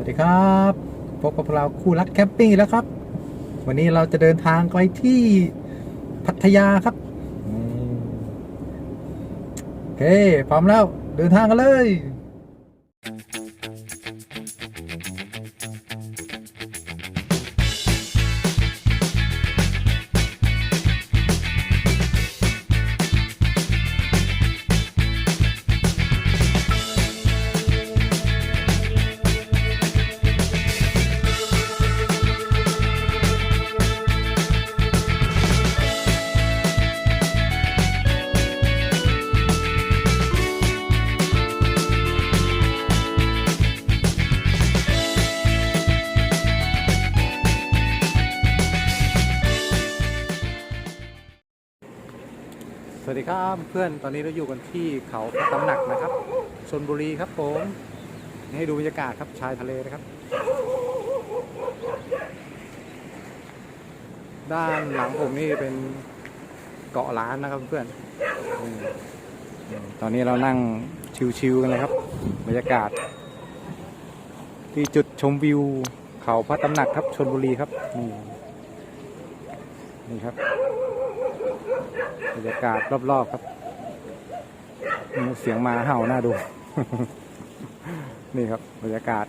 สวัสดีครับพบกับพวกเราคู่รักแคมปิ้งอีกแล้วครับ วันนี้เราจะเดินทางไปที่พัทยาครับโอเคพร้อมแล้วเดินทางกันเลย วัสดีครับเพื่อนตอนนี้เราอยู่กันที่เขาพระตำหนักนะครับชนบุรีครับผมให้ดูบรรยากาศครับชายทะเลนะครับ ด้านหลังผมนี่เป็นเกาะล้านนะครับเพื่อนตอนนี้เรานั่งชิวๆกันเลยครับ บรรยากาศ ที่จุดชมวิวเขาพระตำหนักครับชนบุรีครับนี่ นี่ครับบรรยากาศรอบๆครับมีเสียงมาเห่าน่าดู นี่ครับบรรยากาศ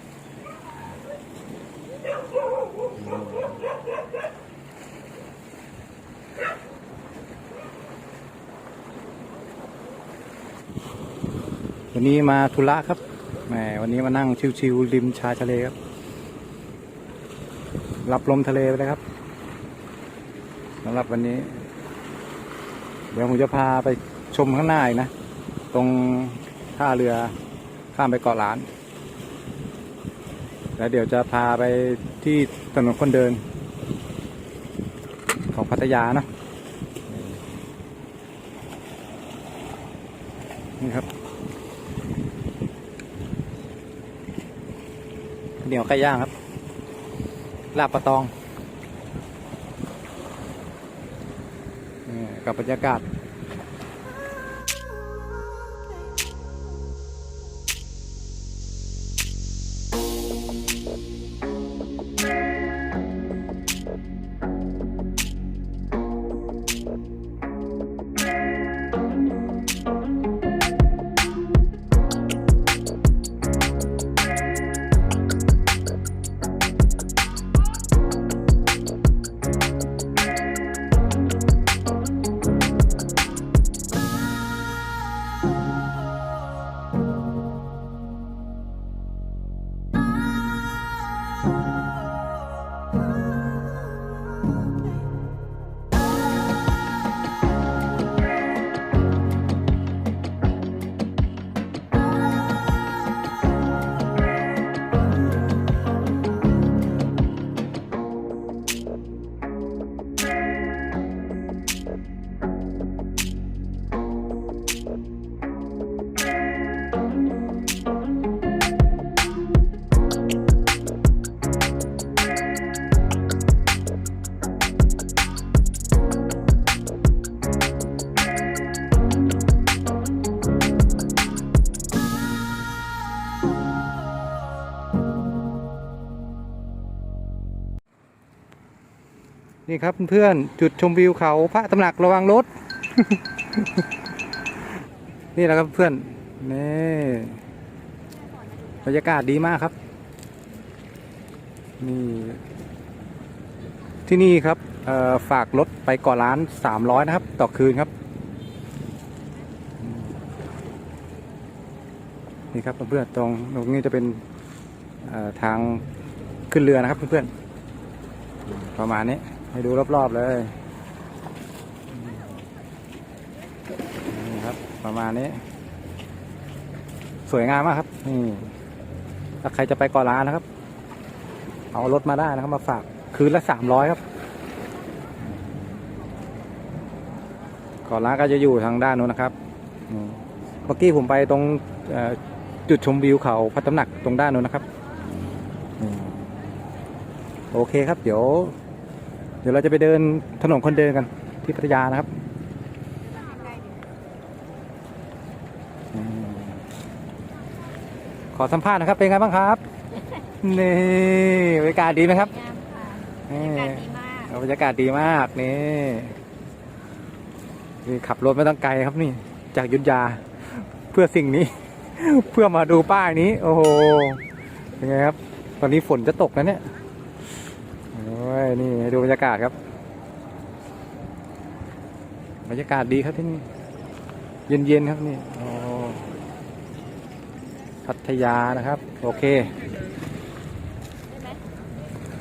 วันนี้มาธุระครับแหมวันนี้มานั่งชิวๆริมชายทะเลครับ รับลมทะเลไปเลยครับำหรับวันนี้ เดี๋ยวผมจะพาไปชมข้างหน้าอีกนะ ตรงท่าเรือข้ามไปเกาะล้าน แล้วเดี๋ยวจะพาไปที่ถนนคนเดิน ของพัทยานะนี่ครับเหนียวไก่ย่างครับ ลาบปลาตอง กับบรรยากาศ นี่ครับเพื่อนจุดชมวิวเขาพระตำหนักระวังรถ นี่แหละครับเพื่อนนี่บรรยากาศดีมากครับ นี่ ที่นี่ครับฝากรถไปเก่อร้านสามร้อยนะครับ ต่อคืนครับนี่ครับเพื่อนๆตรงตรงนี้จะเป็นทางขึ้นเรือนะครับเพื่อนๆประมาณนี้ ให้ดูรอบๆเลยนี่ครับ ประมาณนี้ สวยงามมากครับนี่ถ้าใครจะไปกาะล้านนะครับ เอารถมาได้นะครับ มาฝากคืนละสามร้อยครับกาะล้านก็จะอยู่ทางด้านนู้นนะครับเมื่อกี้ผมไปตรงจุดชมวิวเขาพัฒตำหนักตรงด้านนู้นนะครับ โอเคครับ เดี๋ยว เดี๋ยวเราจะไปเดินถนนคนเดินกันที่พัทยานะครับอืมขอสัมภาษณ์นะครับเป็นไงบ้างครับ นี่บรรยากาศดีไหมครับงามค่ะนี่บรรยากาศดีมากบรรยากาศดีมากนี่นี่ขับรถไม่ต้องไกลครับนี่ จากอยุทธยาเพื่อสิ่งนี้ เพื่อมาดูป้ายนี้ โอ้โหเป็นไงครับ ตอนนี้ฝนจะตกนะเนี่ยโอ้ ยนี่ดูบรรยากาศครับ บรรยากาศดีครับที่นี่เย็นๆครับนี่โอ้พัทยานะครับ โอเค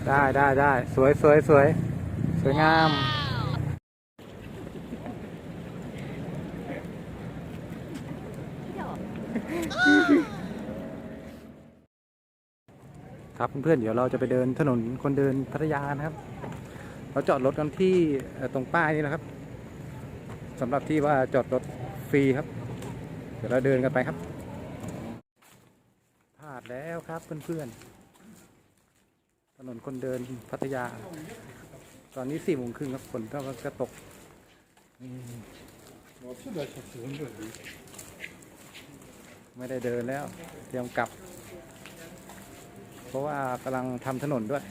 ได้ได้ได้สวยสวยสวยสวยงาม ครับเพื่อนๆเดี๋ยวเราจะไปเดินถนนคนเดินพัทยานะครับ เราจอดรถกันที่ตรงป้ายนี้นะครับสำหรับที่ว่าจอดรถฟรีครับ เดี๋ยวเราเดินกันไปครับพลาดแล้วครับเพื่อนๆถนนคนเดินพัทยา ตอนนี้สี่โมงครึ่งครับฝนก็จะตกไม่ได้เดินแล้ว เตรียมกลับ เพราะว่ากำลังทำถนนด้วย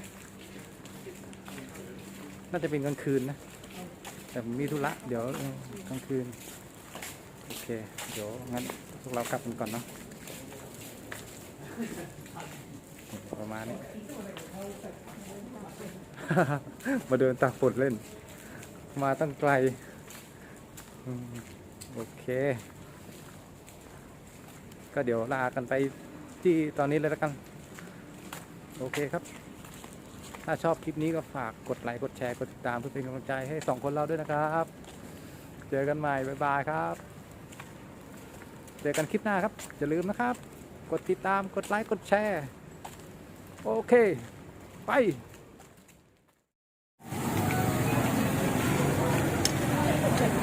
น่าจะเป็นกลางคืนนะ แต่ผมมีธุระเดี๋ยวกลางคืน โอเค เดี๋ยวงั้นพวกเรากลับกันก่อนเนาะประมาณนี้ มาเดินตากฝนเล่น มาตั้งไกล โอเค ก็เดี๋ยวลากันไปที่ตอนนี้เลยแล้วกัน โอเคครับ ถ้าชอบคลิปนี้ก็ฝากกดไลค์กดแชร์กดติดตามเพื่อเป็นกำลังใจให้สองคนเราด้วยนะครับ เจอกันใหม่บ๊ายบายครับ เจอกันคลิปหน้าครับอย่าลืมนะครับ กดติดตามกดไลค์กดแชร์โอเค ไป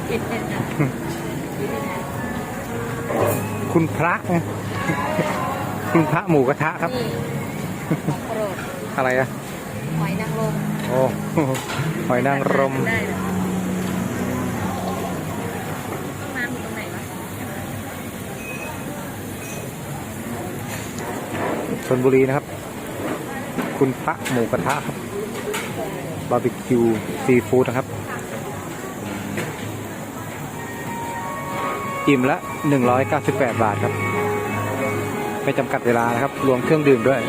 ปิดเน็ตนะปิดเน็ตนะคุณพระ คุณพระหมูกระทะครับนี่ ของโปรดอะไรอะหอยนางรมโอ้หอยนางรมได้เลยห้องน้ำอยู่ตรงไหนวะชนบุรีนะครับ คุณพระหมูกระทะครับบาร์บีคิวซีฟู้ดนะครับ อิ่มละ 198 บาทครับ ไม่จำกัดเวลานะครับ รวมเครื่องดื่มด้วยอ